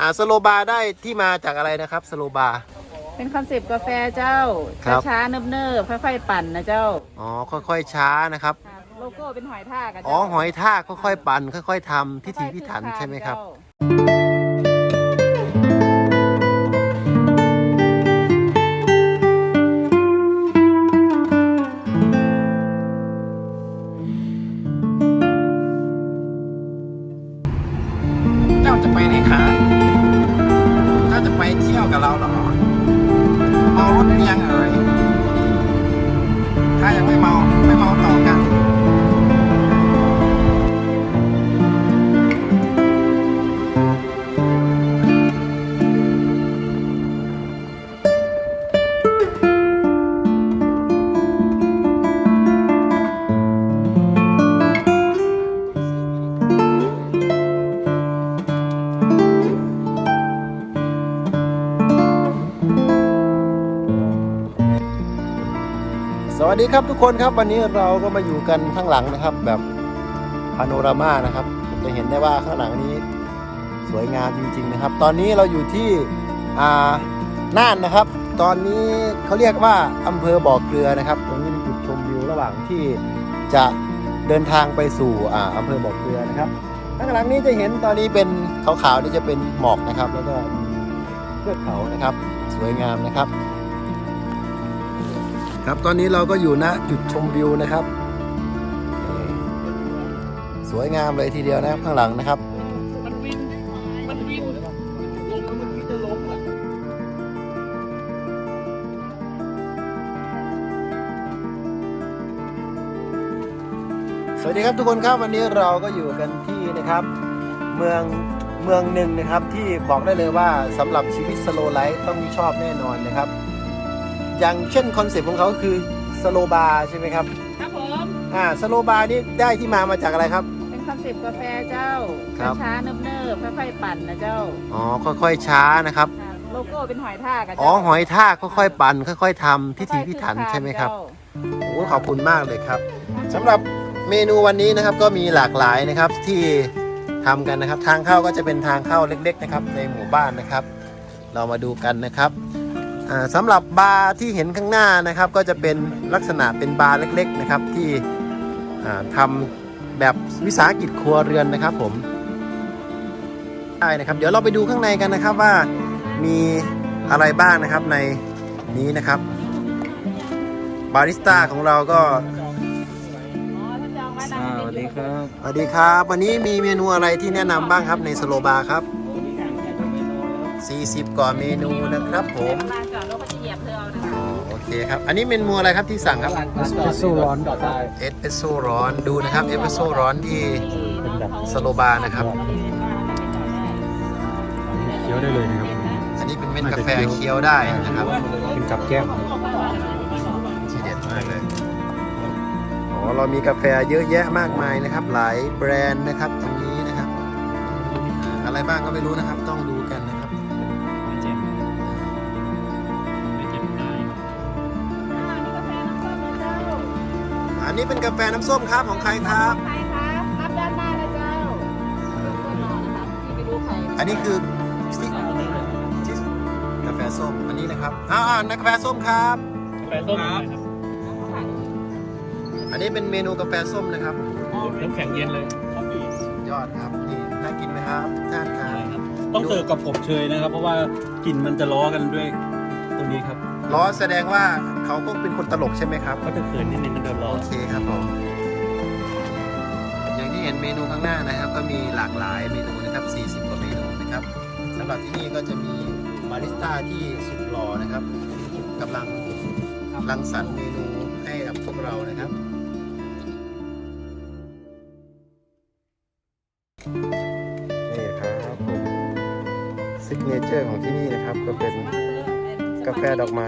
อ่าสโลบาร์ได้ที่มาจากอะไรนะครับสโลบาร์ เป็นคอนเซปต์กาแฟเจ้า ครับ ช้าๆเนิบๆค่อยๆปั่นนะเจ้าอ๋อค่อยๆช้านะครับค่ะโลโก้เป็นหอยทากอะอ๋อเจ้าหอยทากค่อยๆปั่นค่อย ๆทำพิถีพิถันใช่ไหมครับเจ้า สวัสดีครับทุกคนครับวันนี้เราก็มาอยู่กันข้างหลังนะครับ แบบพาโนรามานะครับ จะเห็นได้ว่าข้างหลังนี้สวยงามจริง ๆ นะครับ ตอนนี้เราอยู่ที่อ่าน่านนะครับ ตอนนี้เขาเรียกว่าอำเภอบ่อเกลือนะครับ ตรงนี้เป็นจุดชมวิวระหว่างที่จะเดินทางไปสู่อ่าอำเภอบ่อเกลือนะครับข้างหลังนี้จะเห็นตอนนี้เป็นขาวๆนี่จะเป็นหมอกนะครับ แล้วก็เทือกเขานะครับ สวยงามนะครับ ครับตอนนี้เราก็อยู่ณจุดชมวิวนะครับ สวยงามเลยทีเดียวนะครับข้างหลังนะครับสวัสดีครับทุกคนครับวันนี้เราก็อยู่กันที่นะครับ เมืองเมืองหนึ่งนะครับที่บอกได้เลยว่าสำหรับชีวิตสโลไลฟ์ต้องชอบแน่นอนนะครับ อย่างเช่นคอนเซ็ปต์ของเขาคือสโลบาร์ใช่ไหมครับ ครับผม อ่าสโลบาร์นี่ได้ที่มามาจากอะไรครับ เป็นคอนเซปต์กาแฟเจ้า ครับ ช้าๆเนิบๆค่อยๆปั่นนะเจ้าอ๋อค่อยๆช้านะครับค่ะโลโก้เป็นหอยทากอะเจ้าอ๋อหอยทากค่อยๆปั่นค่อย ๆทำพิถีพิถันใช่ไหมครับเจ้าโอ้ขอบคุณมากเลยครับสำหรับเมนูวันนี้นะครับก็มีหลากหลายนะครับที่ทำกันนะครับ ทางเข้าก็จะเป็นทางเข้าเล็ก ๆ นะครับ ในหมู่บ้านนะครับ เรามาดูกันนะครับอ่า สำหรับบาร์ที่เห็นข้างหน้านะครับ ก็จะเป็นลักษณะเป็นบาร์เล็ก ๆนะครับ ที่อ่าทำแบบวิสาหกิจครัวเรือนนะครับผมได้นะครับเดี๋ยวเราไปดูข้างในกันนะครับว่ามีอะไรบ้างนะครับในนี้นะครับ บาริสต้าของเราก็อ๋อถ้าจองไว้นะสวัสดีครับสวัสดีครับ วันนี้มีเมนูอะไรที่แนะนำบ้างครับในสโลบาร์ครับ 40 กว่าเมนูนะครับผมเวลาจอดรถเขาจะเหยียบเธอเอานะคะอ๋อโอเคครับ อันนี้เมนูอะไรครับที่สั่งครับ เอสเปรสโซ่ร้อนจอดได้เอสเปรสโซ่ร้อนดูนะครับ เอสเปรสโซ่ร้อนที่เป็นแบบสโลบาร์นะครับ เคี้ยวได้เลยนะครับอันนี้เป็นเม็ดกาแฟเคี้ยวได้นะครับ เป็นกับแก้มทีเด็ดมากเลย อ๋อ เรามีกาแฟเยอะแยะมากมายนะครับ หลายแบรนด์นะครับตรงนี้นะครับอ่าอะไรบ้างก็ไม่รู้นะครับ ต้องดู นนี้เป็นกาแฟน้ำส้มครับของใครครับ ใครครับรับด้านหน้านะเจ้าเพื่อนนอนนะครับที่ไปดูใครอันนี้คือที่ที่กาแฟส้มอันนี้นะครับอ้าวอ่านกาแฟส้มครับแปดต้มครับอันนี้เป็นเมนูกาแฟส้มนะครับน้ำแข็งเย็นเลยยอดครับนี่น่ากินไหมครับท่านครับ ต้องเสิร์ฟกับกบเชยนะครับ เพราะว่ากลิ่นมันจะล้อกันด้วยตรงนี้ครับ ล้อแสดงว่าเขาก็เป็นคนตลกใช่ไหมครับ ก็จะเขินนิดนึงมันโดนล้อโอเคครับผม อย่างที่เห็นเมนูข้างหน้านะครับ ก็มีหลากหลายเมนูนะครับ 40 กว่าเมนูนะครับสำหรับที่นี่ก็จะมีบาริสต้าที่สุดหล่อนะครับกำลังรังสรรค์เมนูให้กับพวกเรานะครับนี่ครับผมซิกเนเจอร์ของที่นี่นะครับก็เป็น กาแฟดอกไม้